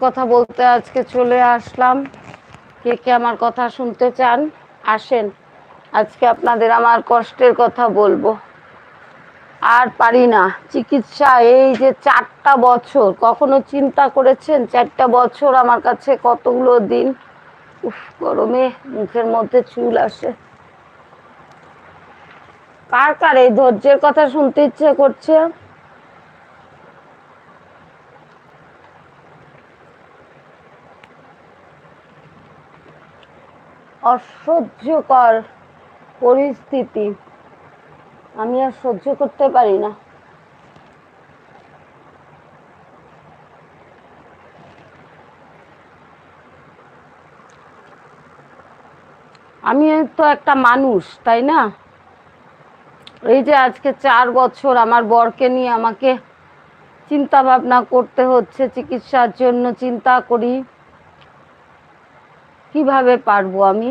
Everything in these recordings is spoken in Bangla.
কথা বলতে আজকে চলে আসলাম। কে কে আমার কথা শুনতে চান, আসেন। আজকে আপনাদের আমার কষ্টের কথা বলব। আর পারি না। চিকিৎসা, এই যে চারটা বছর, কখনো চিন্তা করেছেন চারটা বছর আমার কাছে কতগুলো দিন? উফ, গরমে মুখের মধ্যে চুল আসে। কার কার এই ধৈর্যের কথা শুনতে ইচ্ছে করছে? অসহ্যকর পরিস্থিতি। আমি আর সহ্য করতে পারি না। আমি তো একটা মানুষ, তাই না? এই যে আজকে চার বছর আমার বরকে নিয়ে আমাকে চিন্তা ভাবনা করতে হচ্ছে, চিকিৎসার জন্য চিন্তা করি। কীভাবে পারব আমি?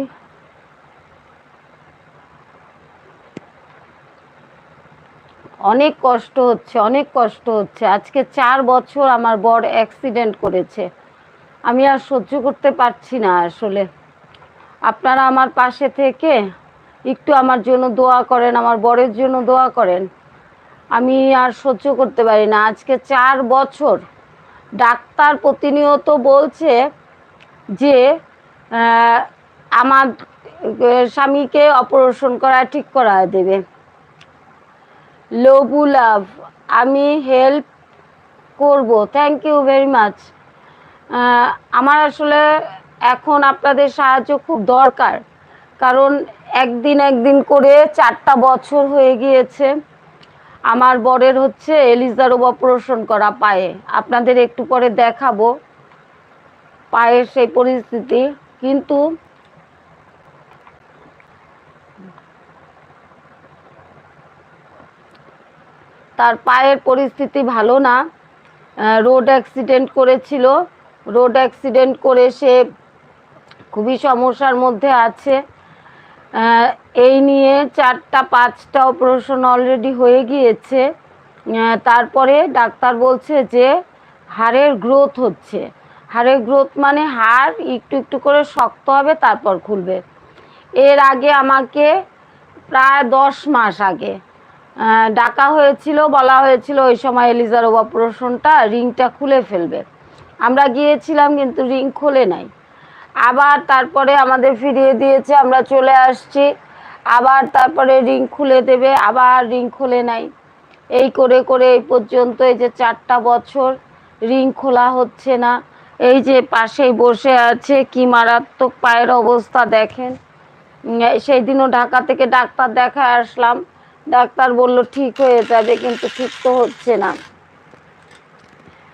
অনেক কষ্ট হচ্ছে, অনেক কষ্ট হচ্ছে। আজকে চার বছর আমার বর অ্যাক্সিডেন্ট করেছে। আমি আর সহ্য করতে পারছি না আসলে। আপনারা আমার পাশে থেকে একটু আমার জন্য দোয়া করেন, আমার বরের জন্য দোয়া করেন। আমি আর সহ্য করতে পারি না। আজকে চার বছর ডাক্তার প্রতিনিয়ত বলছে যে আমার স্বামীকে অপারেশন করা, ঠিক করা দেবে। লবু লাভ আমি হেল্প করব। থ্যাংক ইউ ভেরি মাচ আমার আসলে এখন আপনাদের সাহায্য খুব দরকার। কারণ একদিন একদিন করে চারটা বছর হয়ে গিয়েছে। আমার বরের হচ্ছে এলিজারোব অপারেশন করা পায়ে। আপনাদের একটু পরে দেখাবো। পায়ের সেই পরিস্থিতি। কিন্তু তার পায়ের পরিস্থিতি ভালো না। রোড অ্যাক্সিডেন্ট করেছিল। রোড অ্যাক্সিডেন্ট করে সে খুবই সমস্যার মধ্যে আছে। এই নিয়ে চারটা পাঁচটা অপারেশন অলরেডি হয়ে গিয়েছে। তারপরে ডাক্তার বলছে যে হাড়ের গ্রোথ হচ্ছে। হাড়ের গ্রোথ মানে হাড় একটু একটু করে শক্ত হবে, তারপর খুলবে। এর আগে আমাকে প্রায় দশ মাস আগে ডাকা হয়েছিল, বলা হয়েছিল ওই সময় এলিজারভ অপারেশনটা রিংটা খুলে ফেলবে। আমরা গিয়েছিলাম কিন্তু রিং খোলে নাই। আবার তারপরে আমাদের ফিরিয়ে দিয়েছে, আমরা চলে আসছি। আবার তারপরে রিং খুলে দেবে, আবার রিং খুলে নাই। এই করে করে এই পর্যন্ত এই যে চারটা বছর রিং খোলা হচ্ছে না। এই যে পাশেই বসে আছে, কি মারাত্মক পায়ের অবস্থা দেখেন। সেই দিনও ঢাকা থেকে ডাক্তার দেখায় আসলাম। ডাক্তার বলল, ঠিক হয়ে যাবে, কিন্তু ঠিক তো হচ্ছে না।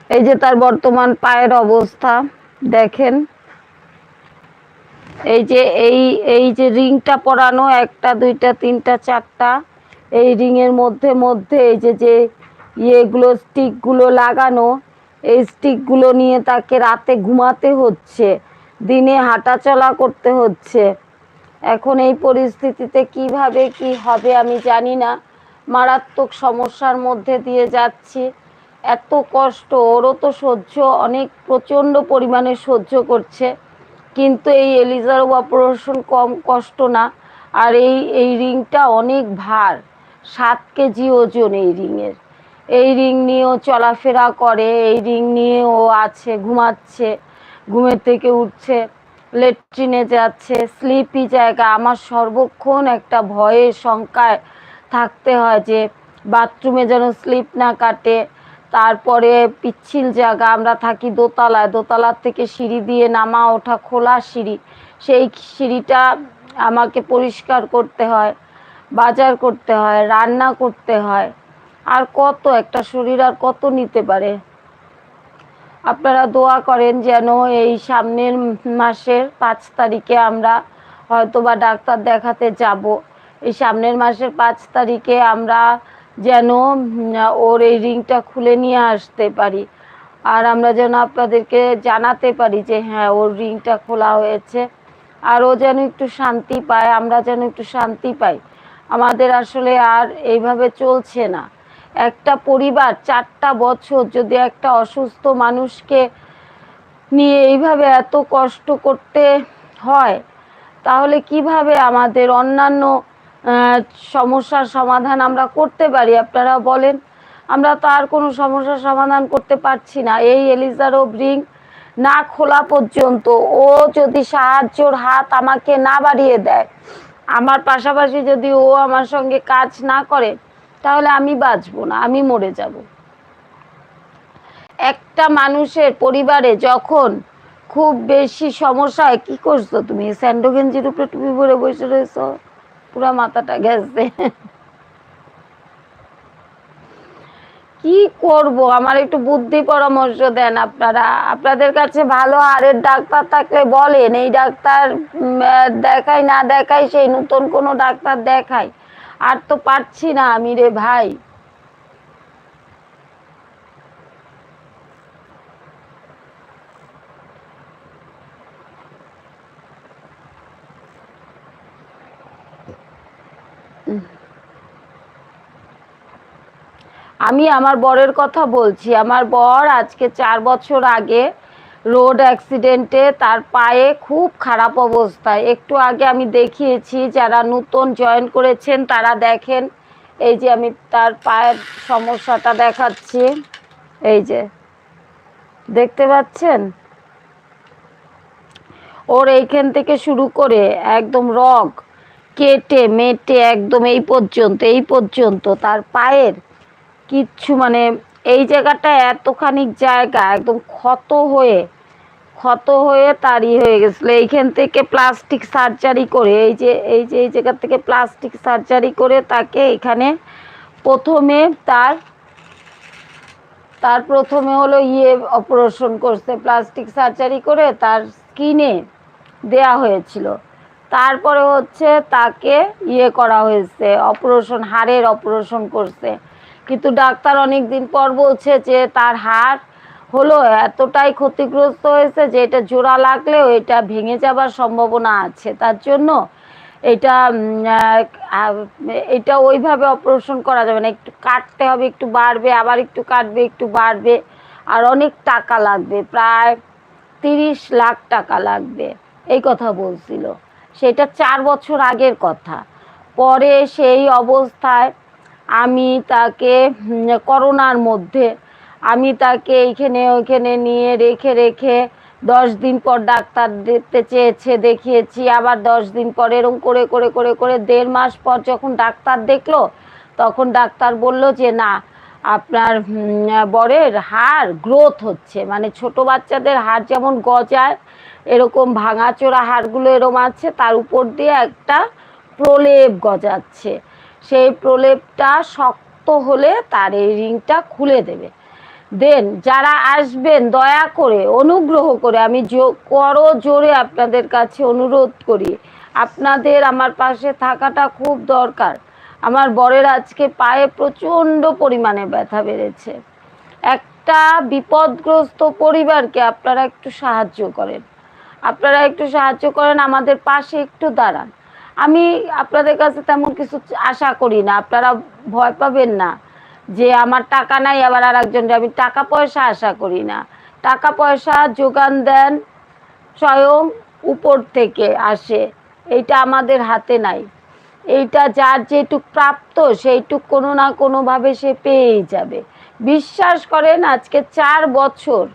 এই যে তার বর্তমান পায়ের অবস্থা, দেখেন। এই যে, এই এই যে রিংটা পরানো, একটা, দুইটা, তিনটা, চারটা, এই রিংয়ের মধ্যে মধ্যে এই যে যে ইয়েগুলো, স্টিকগুলো লাগানো এই স্টিকগুলো নিয়ে তাকে রাতে ঘুমাতে হচ্ছে, দিনে হাঁটাচলা করতে হচ্ছে। এখন এই পরিস্থিতিতে কীভাবে কি হবে আমি জানি না। মারাত্মক সমস্যার মধ্যে দিয়ে যাচ্ছি। এত কষ্ট, ওরও তো সহ্য, অনেক প্রচণ্ড পরিমাণে সহ্য করছে। কিন্তু এই এলিজার অপারেশন কম কষ্ট না, আর এই এই রিংটা অনেক ভার। সাত কেজি ওজন এই রিংয়ের। এই রিং নিয়েও চলাফেরা করে, এই রিং নিয়ে ও আছে, ঘুমাচ্ছে, ঘুমের থেকে উঠছে, লেট্রিনে যাচ্ছে স্লিপি জায়গা। আমার সর্বক্ষণ একটা ভয়ের শঙ্কায় থাকতে হয় যে বাথরুমে যেন স্লিপ না কাটে, তারপরে পিচ্ছিল জায়গা, আমরা থাকি দোতলায়। দোতলার থেকে সিঁড়ি দিয়ে নামা ওঠা খোলা সিঁড়ি। সেই সিঁড়িটা আমাকে পরিষ্কার করতে হয়, বাজার করতে হয়, রান্না করতে হয়। আর কত একটা শরীর আর কত নিতে পারে। আপনারা দোয়া করেন যেন এই সামনের মাসের পাঁচ তারিখে আমরা হয়তো বা ডাক্তার দেখাতে যাব। এই সামনের মাসের পাঁচ তারিখে আমরা যেন ওর এই রিংটা খুলে নিয়ে আসতে পারি। আর আমরা যেন আপনাদেরকে জানাতে পারি যে হ্যাঁ ওর রিংটা খোলা হয়েছে। আর ও যেন একটু শান্তি পায়, আমরা যেন একটু শান্তি পাই। আমাদের আসলে আর এইভাবে চলছে না। একটা পরিবার, চারটা বছর যদি একটা অসুস্থ মানুষকে নিয়ে এইভাবে এত কষ্ট করতে হয়, তাহলে কীভাবে আমাদের অন্যান্য সমস্যার সমাধান আমরা করতে পারি? আপনারা বলেন, আমরা তো আর কোনো সমস্যার সমাধান করতে পারছি না। এই এলিজারো ব্রিং না খোলা পর্যন্ত ও যদি সাহায্যর হাত আমাকে না বাড়িয়ে দেয়, আমার পাশাপাশি যদি ও আমার সঙ্গে কাজ না করে তাহলে আমি বাঁচবো না, আমি মরে যাব। একটা মানুষের পরিবারে যখন খুব বেশি সমস্যা হয় কি করছ তুমি? স্যান্ডো গেঞ্জির উপরে টুপি পরে বসে রয়েছো? পুরা মাথাটা গেছে। কি করব? আমার একটু বুদ্ধি পরামর্শ দেন আপনারা। আপনাদের কাছে ভালো হাড়ের ডাক্তার থাকলে বলেন। এই ডাক্তার দেখাই না দেখাই সেই নতুন কোনো ডাক্তার দেখাই আর তো পারছি না আমি রে ভাই। আমি আমার বরের কথা বলছি। আমার বর আজকে চার বছর আগে রোড অ্যাক্সিডেন্টে তার পায়ে খুব খারাপ অবস্থায় একটু আগে আমি দেখিয়েছি, যারা নতুন জয়েন করেছেন তারা দেখেন, এই যে আমি তার পায়ের সমস্যাটা দেখাচ্ছি। এই যে, দেখতে পাচ্ছেন? ওর এইখান থেকে শুরু করে একদম রগ, কেটে মেটে একদম এই পর্যন্ত এই পর্যন্ত তার পায়ের কিচ্ছু মানে এই জায়গাটা এতখানি জায়গা, একদম ক্ষত হয়ে ক্ষত হয়ে তারই হয়ে গেছিল। এইখান থেকে প্লাস্টিক সার্জারি করে, এই যে এই যে, এই জায়গা থেকে প্লাস্টিক সার্জারি করে তাকে এখানে প্রথমে তার তার প্রথমে হলো ইয়ে অপারেশন করছে। প্লাস্টিক সার্জারি করে তার স্কিনে দেয়া হয়েছিল। তারপরে হচ্ছে তাকে ইয়ে করা হয়েছে অপারেশন হাড়ের অপারেশন করছে। কিন্তু ডাক্তার অনেক দিন পর বলছে যে তার হাড় হলো, এতটাই ক্ষতিগ্রস্ত হয়েছে যে এটা জোড়া লাগলেও এটা ভেঙে যাবার সম্ভাবনা আছে। তার জন্য এটা এটা ওইভাবে অপারেশন করা যাবে না। একটু কাটতে হবে, একটু বাড়বে, আবার একটু কাটবে, একটু বাড়বে, আর অনেক টাকা লাগবে, প্রায় তিরিশ লাখ টাকা লাগবে, এই কথা বলছিল। সেটা চার বছর আগের কথা। পরে সেই অবস্থায় আমি তাকে করোনার মধ্যে আমি তাকে এইখানে ওইখানে নিয়ে রেখে রেখে দশ দিন পর ডাক্তার দেখতে চেয়েছে, দেখিয়েছি। আবার দশ দিন পর এরকম করে করে করে করে দেড় মাস পর যখন ডাক্তার দেখল, তখন ডাক্তার বলল যে, না, আপনার বরের হাড় গ্রোথ হচ্ছে। মানে ছোট বাচ্চাদের হাড় যেমন গজায়, এরকম ভাঙাচোরা হাড়গুলো এরকম আছে, তার উপর দিয়ে একটা প্রলেপ গজাচ্ছে। সেই প্রলেপটা শক্ত হলে তার এই রিংটা খুলে দেবে। দেন, যারা আসবেন, দয়া করে, অনুগ্রহ করে আমি করো জোরে আপনাদের কাছে অনুরোধ করি। আপনাদের আমার পাশে থাকাটা খুব দরকার। আমার বরের আজকে পায়ে প্রচণ্ড পরিমাণে ব্যথা বেড়েছে। একটা বিপদগ্রস্ত পরিবারকে আপনারা একটু সাহায্য করেন। আপনারা একটু সাহায্য করেন, আমাদের পাশে একটু দাঁড়ান। আমি আপনাদের কাছে তেমন কিছু আশা করি না। আপনারা ভয় পাবেন না। যে আমার টাকা নাই, আবার আর একজন আমি টাকা পয়সা আশা করি না। টাকা পয়সা যোগান দেন স্বয়ং উপর থেকে আসে। এইটা আমাদের হাতে নাই। এইটা যার যেটুক প্রাপ্ত, সেইটুক কোনো না কোনোভাবে সে পেয়েই যাবে। বিশ্বাস করেন, আজকে চার বছর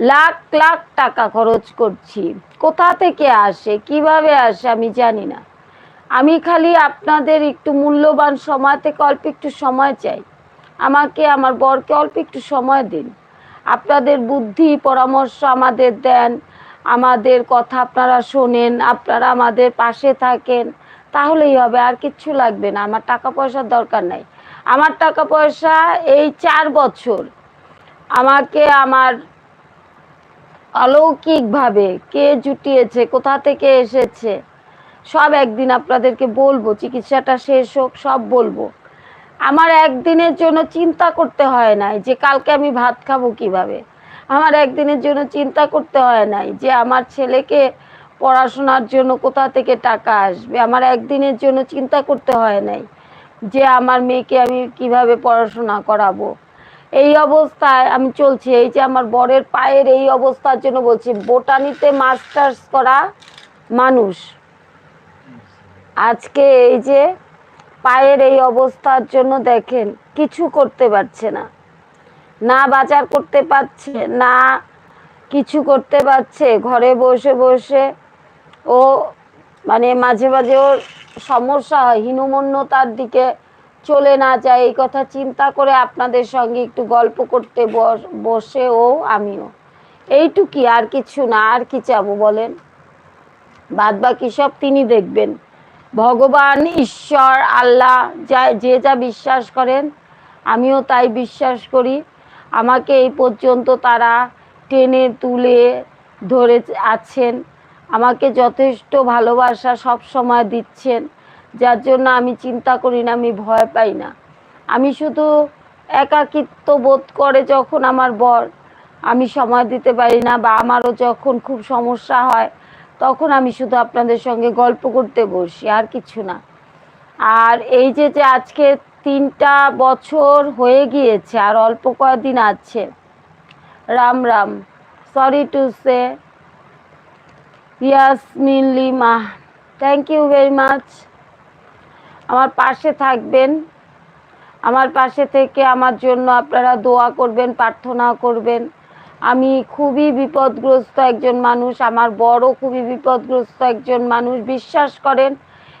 লাখ লাখ টাকা খরচ করছি। কোথা থেকে আসে, কীভাবে আসে আমি জানি না। আমি খালি আপনাদের একটু মূল্যবান সময় থেকে অল্প একটু সময় চাই। আমাকে, আমার বরকে অল্প একটু সময় দিন। আপনাদের বুদ্ধি, পরামর্শ আমাদের দেন। আমাদের কথা আপনারা শোনেন, আপনারা আমাদের পাশে থাকেন, তাহলেই হবে, আর কিচ্ছু লাগবে না। আমার টাকা পয়সার দরকার নাই। আমার টাকা পয়সা এই চার বছর। আমাকে আমার অলৌকিকভাবে কে জুটিয়েছে, কোথা থেকে এসেছে, সব একদিন আপনাদেরকে বলব। চিকিৎসাটা শেষ হোক, সব বলব। আমার একদিনের জন্য চিন্তা করতে হয় নাই যে কালকে আমি ভাত খাব কীভাবে। আমার একদিনের জন্য চিন্তা করতে হয় নাই যে আমার ছেলেকে পড়াশোনার জন্য কোথা থেকে টাকা আসবে। আমার একদিনের জন্য চিন্তা করতে হয় নাই যে আমার মেয়েকে আমি কীভাবে পড়াশোনা করাবো। এই অবস্থায় আমি চলছি। এই যে আমার বরের পায়ের এই অবস্থার জন্য বলছি, বোটানিতে মাস্টার্স করা মানুষ। আজকে এই যে পায়ের এই অবস্থার জন্য দেখেন কিছু করতে পারছে না। না বাজার করতে পারছে, না কিছু করতে পারছে। ঘরে বসে বসে ও মানে মাঝে মাঝে ওর সমস্যা হয়, হীনমন্যতার দিকে চলে না যায়। এই কথা চিন্তা করে আপনাদের সঙ্গে একটু গল্প করতে বস- ও আমিও। এইটুকি, আর কিছু না, আর কি চাবো বলেন? বাদ বাকি সব তিনি দেখবেন। ভগবান, ঈশ্বর, আল্লাহ, যা, যে যা বিশ্বাস করেন, আমিও তাই বিশ্বাস করি। আমাকে এই পর্যন্ত তারা টেনে তুলে ধরে আছেন। আমাকে যথেষ্ট ভালোবাসা সব সময় দিচ্ছেন। যার জন্য আমি চিন্তা করি না, আমি ভয় পাই না। আমি শুধু একাকিত্ব বোধ করে যখন আমার বর, আমি সময় দিতে পারি না বা আমারও যখন খুব সমস্যা হয় তখন আমি শুধু আপনাদের সঙ্গে গল্প করতে বসি, আর কিছু না। আর এই যে যে আজকে তিনটা বছর হয়ে গিয়েছে, আর অল্প কয়েকদিন আছে, Ram Ram. Sorry to say Yasmin Lima thank you very much আমার পাশে থাকবেন, আমার পাশে থেকে আমার জন্য আপনারা দোয়া করবেন, প্রার্থনা করবেন। আমি খুবই বিপদগ্রস্ত একজন মানুষ, আমার বড় খুবই বিপদগ্রস্ত একজন মানুষ, বিশ্বাস করেন,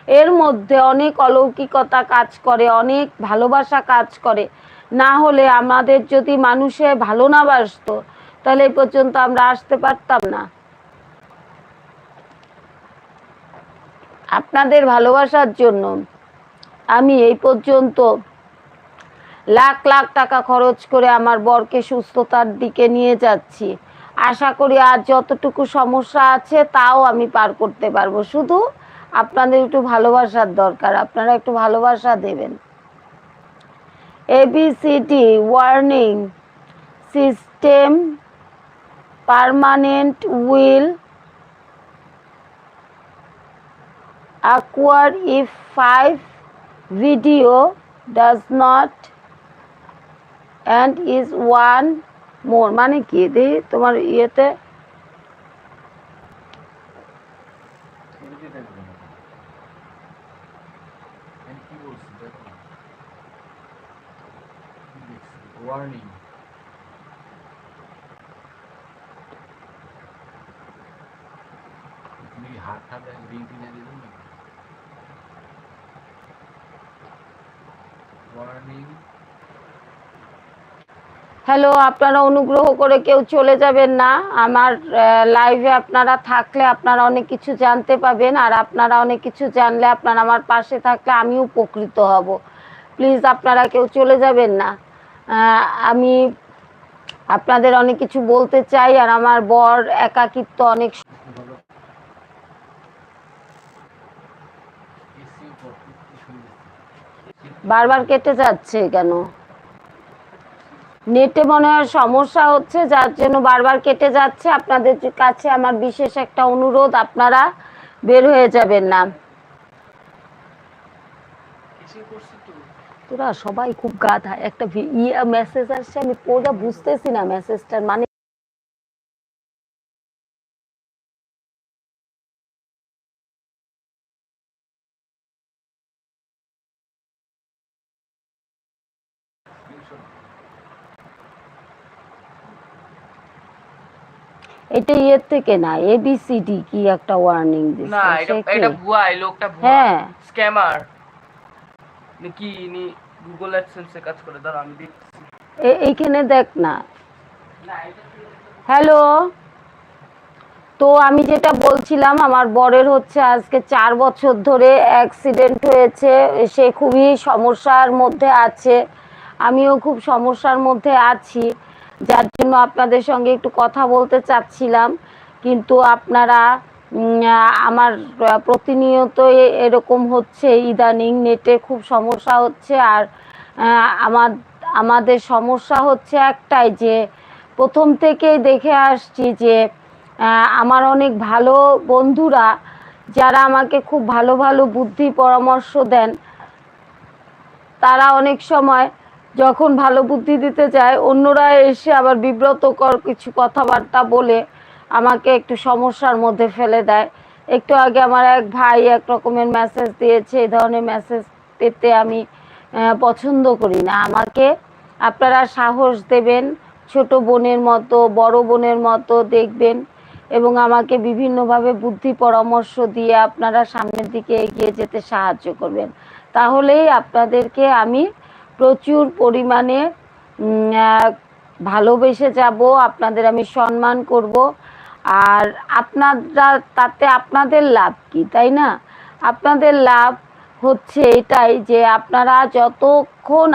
এর মধ্যে অনেক অলৌকিকতা কাজ করে, অনেক ভালোবাসা কাজ করে। না হলে আমাদের যদি মানুষে ভালো না বাসতো, তাহলে এই পর্যন্ত আমরা আসতে পারতাম না। আপনাদের ভালোবাসার জন্য আমি এই পর্যন্ত লাখ লাখ টাকা খরচ করে আমার বরকে সুস্থতার দিকে নিয়ে যাচ্ছি। আশা করি আর যতটুকু সমস্যা আছে তাও আমি পার করতে পারব। শুধু আপনাদের একটু ভালোবাসার দরকার, আপনারা একটু ভালোবাসা দেবেন। ABCD warning system permanent will acquire if five video does not and is one more. মানে কি? দেখি, তোমার ইয়েতে ওয়ার্নিং তুমি কি হাত হাত রিং টিং দিয়ে দিন ওয়ার্নিং হ্যালো, আপনারা অনুগ্রহ করে কেউ চলে যাবেন না। আমার লাইভে আপনারা থাকলে আপনারা অনেক কিছু জানতে পাবেন, আর আপনারা অনেক কিছু জানলে আপনারা আমার পাশে থাকলে আমি উপকৃত হব। প্লিজ আপনারা কেউ চলে যাবেন না। আমি আপনাদের অনেক কিছু বলতে চাই, আর আমার বর একাকিত্ব অনেক বারবার কেটে যাচ্ছে কেন? নেটে মনে হয় সমস্যা হচ্ছে, যার জন্য বারবার কেটে যাচ্ছে। আপনাদের কাছে আমার বিশেষ একটা অনুরোধ, আপনারা বের হয়ে যাবেন না। তোরা সবাই খুব গাধা। একটা ভি- ইয়ে মেসেজ আসছে, আমি পড়ে বুঝতেছি না মেসেজটার মানে এটা ইয়ের থেকে না এবিসিডি কি একটা ওয়ার্নিং দিছে না এটা এটা ভুয়া এই লোকটা ভুয়া। হ্যাঁ। স্ক্যামার। নাকি ইনি গুগল অ্যাডসেন্সে কাজ করে দাঁড়া আমি দেখছি। এইখানে দেখ না। না হ্যালো তো আমি যেটা বলছিলাম আমার বরের হচ্ছে আজকে চার বছর ধরে অ্যাক্সিডেন্ট হয়েছে সে খুবই সমস্যার মধ্যে আছে। আমিও খুব সমস্যার মধ্যে আছি। যার জন্য আপনাদের সঙ্গে একটু কথা বলতে চাচ্ছিলাম। কিন্তু আপনারা আমার প্রতিনিয়ত এরকম হচ্ছে। ইদানিং নেটে খুব সমস্যা হচ্ছে। আর আমার, আমাদের সমস্যা হচ্ছে একটাই যে, প্রথম থেকেই দেখে আসছি যে আমার অনেক ভালো বন্ধুরা যারা আমাকে খুব ভালো ভালো বুদ্ধি পরামর্শ দেন, তারা অনেক সময় যখন ভালো বুদ্ধি দিতে চায় অন্যরা এসে আবার বিব্রতকর কিছু কথাবার্তা বলে আমাকে একটু সমস্যার মধ্যে ফেলে দেয়। একটু আগে আমার এক ভাই এক রকমের মেসেজ দিয়েছে, এই ধরনের মেসেজ পেতে আমি পছন্দ করি না। আমাকে আপনারা সাহস দেবেন, ছোট বোনের মতো, বড় বোনের মতো দেখবেন এবং আমাকে বিভিন্নভাবে বুদ্ধি পরামর্শ দিয়ে আপনারা সামনের দিকে এগিয়ে যেতে সাহায্য করবেন। তাহলেই আপনাদেরকে আমি প্রচুর পরিমাণে ভালোবেসে যাব, আপনাদের আমি সম্মান করব। আর আপনারা, তাতে আপনাদের লাভ কি, তাই না? আপনাদের লাভ হচ্ছে এটাই যে আপনারা যতক্ষণ